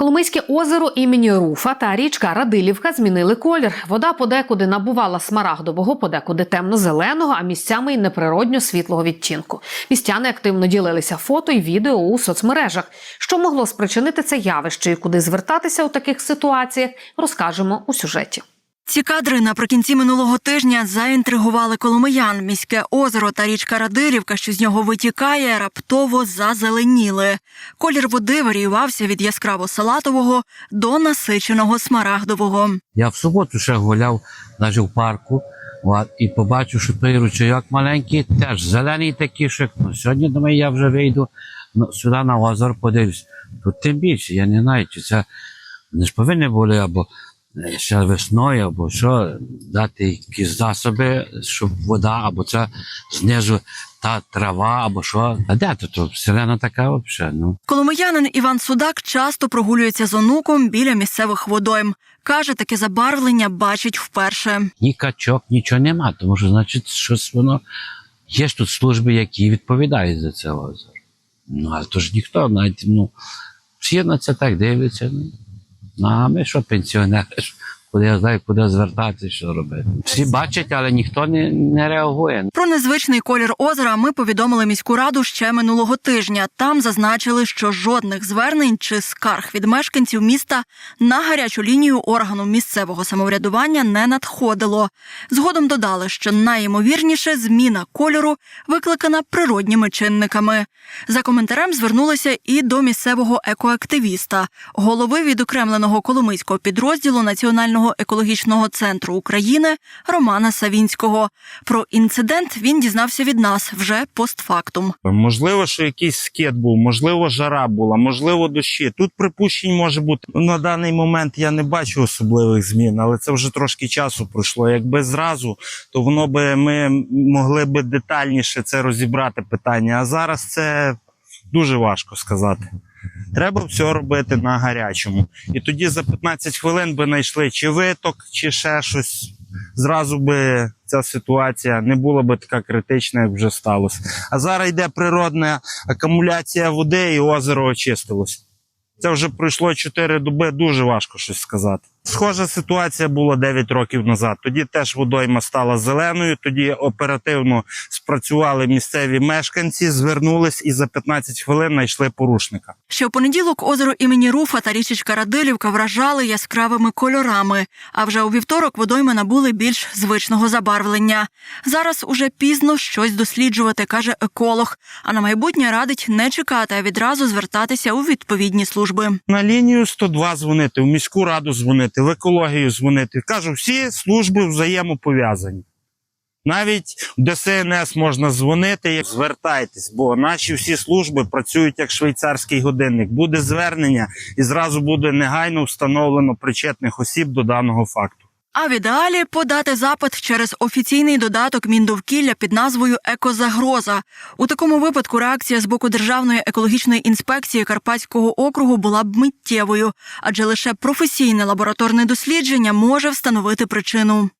Коломийське озеро імені Руфа та річка Радилівка змінили колір. Вода подекуди набувала смарагдового, подекуди темно-зеленого, а місцями й неприродньо світлого відтінку. Містяни активно ділилися фото й відео у соцмережах. Що могло спричинити це явище і куди звертатися у таких ситуаціях, розкажемо у сюжеті. Ці кадри наприкінці минулого тижня заінтригували коломиян. Міське озеро та річка Радилівка, що з нього витікає, раптово зазеленіли. Колір води варіювався від яскраво салатового до насиченого смарагдового. Я в суботу ще гуляв навіть в парку і побачив, що той ручейок маленький, теж зелений такий, що ну, сьогодні думаю, я вже вийду ну, сюди на озеро, подивлюсь. Тут тим більше, я не знаю, чи це вони ж повинні були або ще весною, або що, дати якісь засоби, щоб вода, або це знизу та трава, або що. А де тут? тут Селена така взагалі, ну. Коломиянин Іван Судак часто прогулюється з онуком біля місцевих водойм. Каже, таке забарвлення бачить вперше. ні качок, нічого нема, тому що, значить, щось воно. Є ж тут служби, які відповідають за це озеро. Ну, але то ж ніхто, навіть, ну, всі на це так дивляться. Ну, Ну, а ми що, куди я знаю, куди звертатися, що робити. Всі бачать, але ніхто не, не реагує. Про незвичний колір озера ми повідомили міську раду ще минулого тижня. Там зазначили, що жодних звернень чи скарг від мешканців міста на гарячу лінію органу місцевого самоврядування не надходило. Згодом додали, що найімовірніше зміна кольору викликана природніми чинниками. За коментарем звернулися і до місцевого екоактивіста, голови відокремленого коломийського підрозділу Національного екологічного центру України Романа Савінського. Про інцидент він дізнався від нас вже постфактум. Можливо, що якийсь скет був, можливо, жара була, можливо, дощі. Тут припущень може бути. На даний момент я не бачу особливих змін, але це вже трошки часу пройшло. Якби зразу, то воно би ми могли би детальніше це розібрати питання. А зараз це дуже важко сказати. Треба все робити на гарячому. І тоді за 15 хвилин би знайшли чи виток, чи ще щось. Зразу би ця ситуація не була би така критична, як вже сталося. А зараз йде природна акумуляція води, і озеро очистилось. Це вже пройшло 4 доби, дуже важко щось сказати. Схожа ситуація була 9 років назад. Тоді теж водойма стала зеленою. Тоді оперативно спрацювали місцеві мешканці, звернулись і за 15 хвилин знайшли порушника. Ще в понеділок озеро імені Руфа та річечка Радилівка вражали яскравими кольорами. А вже у вівторок водойми набули більш звичного забарвлення. Зараз уже пізно щось досліджувати, каже еколог. А на майбутнє радить не чекати, а відразу звертатися у відповідні служби. На лінію 102 дзвонити, в міську раду дзвонити, в екологію дзвонити. Кажу, всі служби взаємопов'язані. Навіть в ДСНС можна дзвонити, звертайтесь, бо наші всі служби працюють як швейцарський годинник. Буде звернення і зразу буде негайно встановлено причетних осіб до даного факту. А в ідеалі подати запит через офіційний додаток Міндовкілля під назвою Екозагроза. У такому випадку реакція з боку Державної екологічної інспекції Карпатського округу була б миттєвою, адже лише професійне лабораторне дослідження може встановити причину.